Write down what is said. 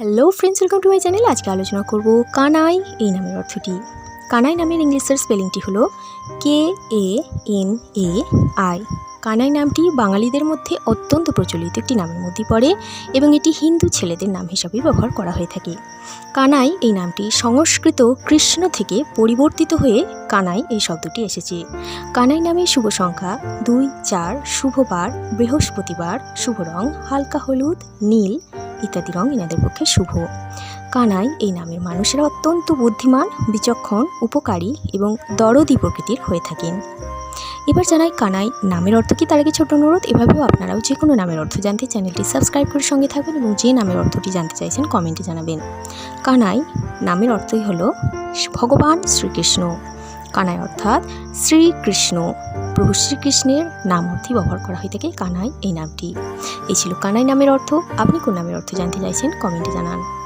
Hello friends welcome to my channel আজকে আলোচনা করব কানাই এই নামের অর্থটি। কানাই নামের ইংলিশের স্পেলিংটি হলো K A N A I Kanai নামটি বাঙালিদের মধ্যে অত্যন্ত প্রচলিত একটি নামের মধ্যে পড়ে এবং এটি হিন্দু ছেলেদের নাম হিসাবে ব্যবহার করা হয়ে থাকে। কানাই এই নামটি সংস্কৃত কৃষ্ণ থেকে পরিবর্তিত হয়ে কানাই এই শব্দটি এসেছে। কানাই নামের শুভ সংখ্যা দুই, চার শুভবার বৃহস্পতিবার, শুভ রং, হালকা হলুদ, নীল ইত্যাদি রং এনাদের পক্ষে শুভ। কানাই এই নামের মানুষেরা অত্যন্ত বুদ্ধিমান, বিচক্ষণ, উপকারী এবং দরদি প্রকৃতির হয়ে থাকেন। এবার জানাই কানাই নামের অর্থ কি, তার আগে ছোট অনুরোধ, এভাবেও আপনারাও যে কোনো নামের অর্থ জানতে চ্যানেলটি সাবস্ক্রাইব করে সঙ্গে থাকবেন এবং যে নামের অর্থটি জানতে চাইছেন কমেন্টে জানাবেন। কানাই নামের অর্থই হলো ভগবান শ্রীকৃষ্ণ। কানাই অর্থাৎ শ্রীকৃষ্ণ। প্রভু শ্রীকৃষ্ণের নাম অর্থে ব্যবহার করা হয়ে থাকে কানাই এই নামটি। এই ছিল কানাই নামের অর্থ। আপনি কোন নামের অর্থ জানতে চাইছেন কমেন্টে জানান।